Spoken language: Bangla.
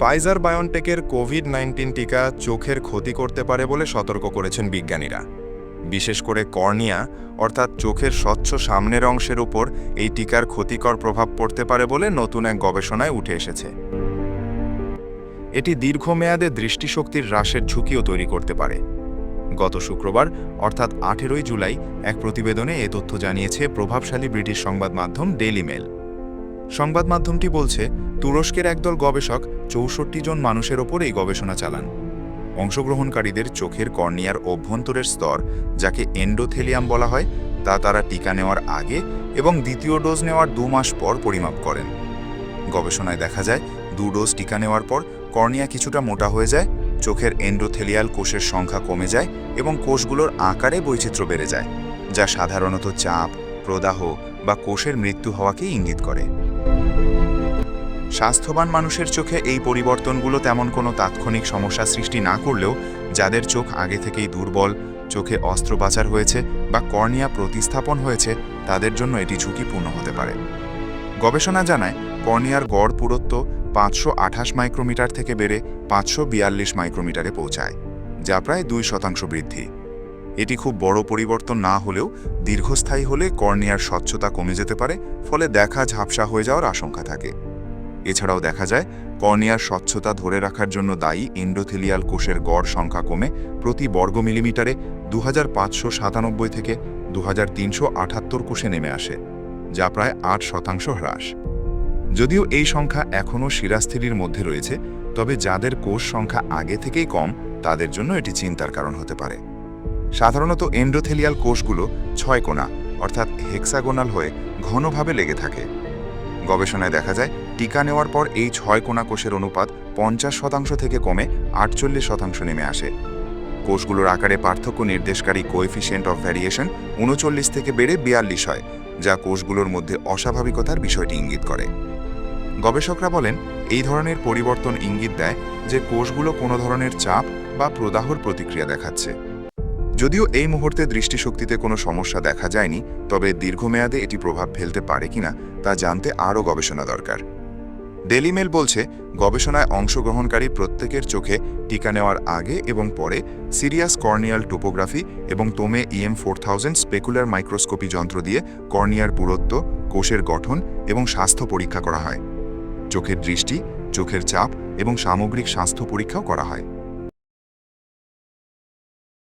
ফাইজার বায়োনটেকের কোভিড নাইন্টিন টিকা চোখের ক্ষতি করতে পারে বলে সতর্ক করেছেন বিজ্ঞানীরা। বিশেষ করে কর্নিয়া, অর্থাৎ চোখের স্বচ্ছ সামনের অংশের উপর এই টিকার ক্ষতিকর প্রভাব পড়তে পারে বলে নতুন এক গবেষণায় উঠে এসেছে। এটি দীর্ঘমেয়াদে দৃষ্টিশক্তির হ্রাসের ঝুঁকিও তৈরি করতে পারে। গত শুক্রবার, অর্থাৎ আঠেরোই জুলাই, এক প্রতিবেদনে এ তথ্য জানিয়েছে প্রভাবশালী ব্রিটিশ সংবাদ মাধ্যম ডেইলি মেল সংবাদ মাধ্যমটি বলছে, তুরস্কের একদল গবেষক চৌষট্টি জন মানুষের ওপর এই গবেষণা চালান। অংশগ্রহণকারীদের চোখের কর্নিয়ার অভ্যন্তরের স্তর, যাকে এন্ডোথেলিয়াম বলা হয়, তা তারা টিকা নেওয়ার আগে এবং দ্বিতীয় ডোজ নেওয়ার দু মাস পর পরিমাপ করেন। গবেষণায় দেখা যায়, দু ডোজ টিকা নেওয়ার পর কর্নিয়া কিছুটা মোটা হয়ে যায়, চোখের এন্ডোথেলিয়াল কোষের সংখ্যা কমে যায় এবং কোষগুলোর আকারে বৈচিত্র্য বেড়ে যায়, যা সাধারণত চাপ, প্রদাহ বা কোষের মৃত্যু হওয়াকে ইঙ্গিত করে। স্বাস্থ্যবান মানুষের চোখে এই পরিবর্তনগুলো তেমন কোনো তাৎক্ষণিক সমস্যা সৃষ্টি না করলেও যাদের চোখ আগে থেকেই দুর্বল, চোখে অস্ত্রোপচার হয়েছে বা কর্নিয়া প্রতিস্থাপন হয়েছে, তাদের জন্য এটি ঝুঁকিপূর্ণ হতে পারে। গবেষণা জানায়, কর্নিয়ার গড় পুরুত্ব পাঁচশো আঠাশ মাইক্রোমিটার থেকে বেড়ে পাঁচশো বিয়াল্লিশ মাইক্রোমিটারে পৌঁছায়, যা প্রায় দুই শতাংশ বৃদ্ধি। এটি খুব বড় পরিবর্তন না হলেও দীর্ঘস্থায়ী হলে কর্নিয়ার স্বচ্ছতা কমে যেতে পারে, ফলে দেখা ঝাপসা হয়ে যাওয়ার আশঙ্কা থাকে। এছাড়াও দেখা যায়, কর্নিয়ার স্বচ্ছতা ধরে রাখার জন্য দায়ী এন্ডোথেলিয়াল কোষের গড় সংখ্যা কমে প্রতি বর্গ মিলিমিটারে দু থেকে দু কোষে নেমে আসে, যা প্রায় আট শতাংশ হ্রাস। যদিও এই সংখ্যা এখনও শিরাস্থিরির মধ্যে রয়েছে, তবে যাদের কোষ সংখ্যা আগে থেকেই কম, তাদের জন্য এটি চিন্তার কারণ হতে পারে। সাধারণত এন্ডোথেলিয়াল কোষগুলো ছয় কোণা, অর্থাৎ হেক্সাগোনাল হয়ে ঘনভাবে লেগে থাকে। গবেষণায় দেখা যায় টিকা নেওয়ার পর এই ছয় কোণা কোষের অনুপাত পঞ্চাশ শতাংশ থেকে কমে আটচল্লিশ শতাংশ নেমে আসে। কোষগুলোর আকারে পার্থক্য নির্দেশকারী কোএফিসিয়েন্ট অফ ভ্যারিয়েশন উনচল্লিশ থেকে বেড়ে বিয়াল্লিশ হয়, যা কোষগুলোর মধ্যে অস্বাভাবিকতার বিষয়টি ইঙ্গিত করে। গবেষকরা বলেন, এই ধরনের পরিবর্তন ইঙ্গিত দেয় যে কোষগুলো কোনো ধরনের চাপ বা প্রদাহর প্রতিক্রিয়া দেখাচ্ছে। যদিও এই মুহূর্তে দৃষ্টিশক্তিতে কোনো সমস্যা দেখা যায়নি, তবে দীর্ঘমেয়াদে এটি প্রভাব ফেলতে পারে কিনা তা জানতে আরও গবেষণা দরকার। ডেলি মেল বলছে, গবেষণায় অংশগ্রহণকারী প্রত্যেকের চোখে টিকা নেওয়ার আগে এবং পরে সিরিয়াস কর্নিয়াল টোপোগ্রাফি এবং তোমে EM four thousand specular microscopy যন্ত্র দিয়ে কর্নিয়ার পুরত্ব, কোষের গঠন এবং স্বাস্থ্য পরীক্ষা করা হয়। চোখের দৃষ্টি, চোখের চাপ এবং সামগ্রিক স্বাস্থ্য পরীক্ষাও করা হয়।